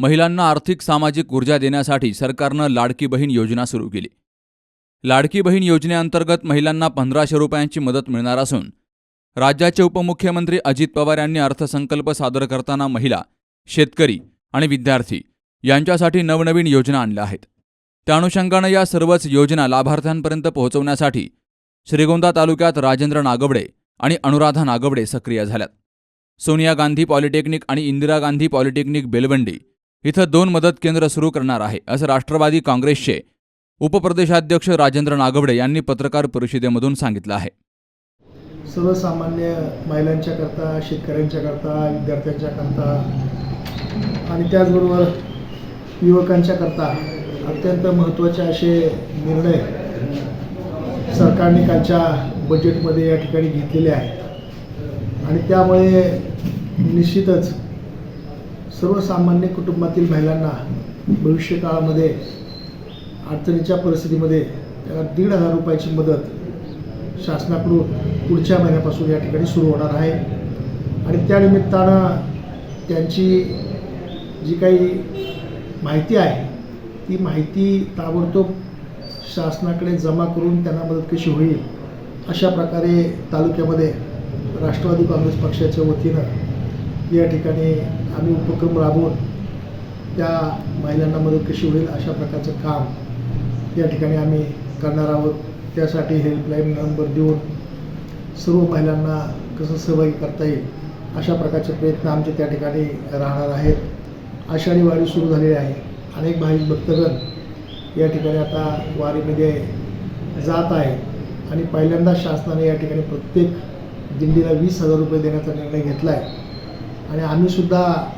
महिलांना आर्थिक सामाजिक ऊर्जा देण्यासाठी सरकारनं लाडकी बहीण योजना सुरू केली. लाडकी बहीण योजनेअंतर्गत महिलांना पंधराशे रुपयांची मदत मिळणार असून राज्याचे उपमुख्यमंत्री अजित पवार यांनी अर्थसंकल्प सादर करताना महिला शेतकरी आणि विद्यार्थी यांच्यासाठी नवनवीन योजना आणल्या आहेत. त्या अनुषंगानं या सर्वच योजना लाभार्थ्यांपर्यंत पोहोचवण्यासाठी श्रीगोंदा तालुक्यात राजेंद्र नागवडे आणि अनुराधा नागवडे सक्रिय झाल्यात. सोनिया गांधी पॉलिटेक्निक आणि इंदिरा गांधी पॉलिटेक्निक बेलवंडी इथं दोन मदत केंद्र सुरू करणार आहे. असं राष्ट्रवादी काँग्रेसचे उपप्रदेशाध्यक्ष राजेंद्र नागवडे यांनी पत्रकार परिषदेमधून सांगितलं आहे. सर्वसामान्य महिलांच्या करता शेतकऱ्यांच्या करता विद्यार्थ्यांच्या करता आणि त्याचबरोबर युवकांच्या करता अत्यंत महत्त्वाचे असे निर्णय सरकारने कालच्या बजेटमध्ये या ठिकाणी घेतलेले आहेत. आणि त्यामुळे निश्चितच सर्वसामान्य कुटुंबातील महिलांना भविष्यकाळामध्ये अडचणीच्या परिस्थितीमध्ये त्याला दीड हजार रुपयाची मदत शासनाकडून पुढच्या महिन्यापासून या ठिकाणी सुरू होणार आहे. आणि त्यानिमित्तानं त्यांची जी काही माहिती आहे ती माहिती ताबडतोब शासनाकडे जमा करून त्यांना मदत कशी होईल अशा प्रकारे तालुक्यामध्ये राष्ट्रवादी काँग्रेस पक्षाच्या वतीनं या ठिकाणी आम्ही उपक्रम राबवून त्या महिलांना मदत कशी होईल अशा प्रकारचं काम या ठिकाणी आम्ही करणार आहोत. त्यासाठी हेल्पलाईन नंबर देऊन सर्व महिलांना कसं सहभागी करता येईल अशा प्रकारचे प्रयत्न आमचे त्या ठिकाणी राहणार आहेत. आषाढी वारी सुरू झालेली आहे. अनेक भाविक भक्तगण या ठिकाणी आता वारीमध्ये जात आहे आणि पहिल्यांदा शासनाने या ठिकाणी प्रत्येक दिंडीला वीस हजार रुपये देण्याचा निर्णय घेतला आहे आणि आम्हीसुद्धा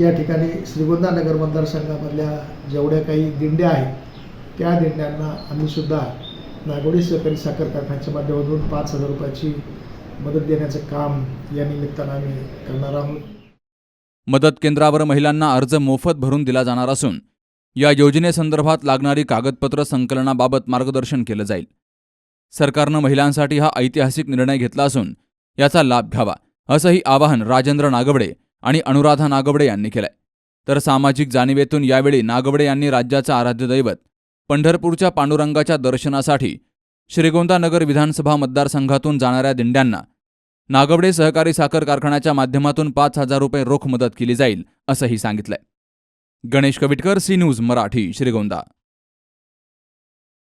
या ठिकाणी श्रीगोंदा नगर मतदारसंघामधल्या जेवढ्या काही दिंड्या आहेत त्या दिंड्यांना आम्हीसुद्धा नागोडी सहकारी साखर कारखान्याच्या माध्यमातून पाच हजार रुपयाची मदत देण्याचं काम या निमित्तानं आम्ही करणार आहोत. मदत केंद्रावर महिलांना अर्ज मोफत भरून दिला जाणार असून या योजनेसंदर्भात लागणारी कागदपत्र संकलनाबाबत मार्गदर्शन केलं जाईल. सरकारनं महिलांसाठी हा ऐतिहासिक निर्णय घेतला असून याचा लाभ घ्यावा. असंही आवाहन राजेंद्र नागवडे आणि अनुराधा नागवडे यांनी केलंय. तर सामाजिक जाणीवेतून यावेळी नागवडे यांनी राज्याचं आराध्य दैवत पंढरपूरच्या पांडुरंगाच्या दर्शनासाठी श्रीगोंदा नगर विधानसभा मतदारसंघातून जाणाऱ्या दिंड्यांना नागवडे सहकारी साखर कारखान्याच्या माध्यमातून पाच हजार रुपये रोख मदत केली जाईल असंही सांगितलंय. Ganesh Kavitkar C news Marathi Shrigonda.